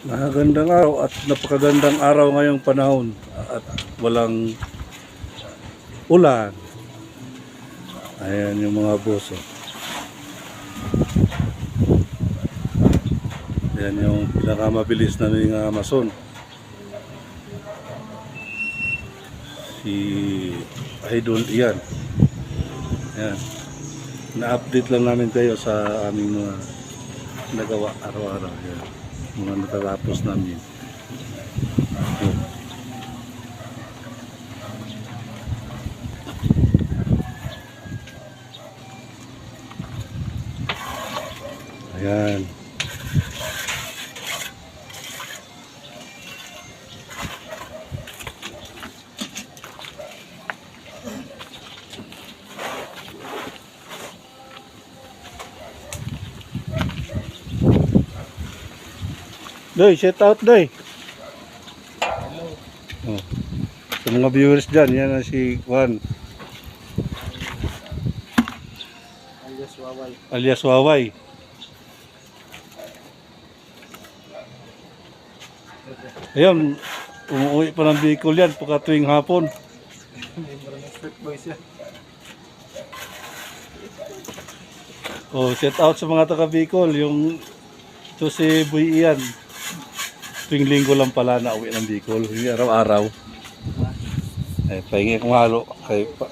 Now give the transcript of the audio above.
Nakagandang araw at napakagandang araw ngayong panahon at walang ulan. Ayan yung mga boso. Ayan yung pinakamabilis na ng Amazon. Si Idol Ian. Ayan. Na-update lang namin kayo sa aming mga nagawa araw-araw. Ayan. Mga natatapos namin. Ayan. Ayan. Doy, shout out Doy. Oh. Sa mga viewers dyan, yan na si Juan Alias Waway. alias Waway. Ayun, umuwi pa ng Bicol yan pagka tuwing hapon. Oh, shout out sa mga taga Bicol, yung ito si Boy Ian. Tuwing linggo lang pala na uwi ng Bicol, hindi araw-araw. Eh, pahingi kong halo kay pa,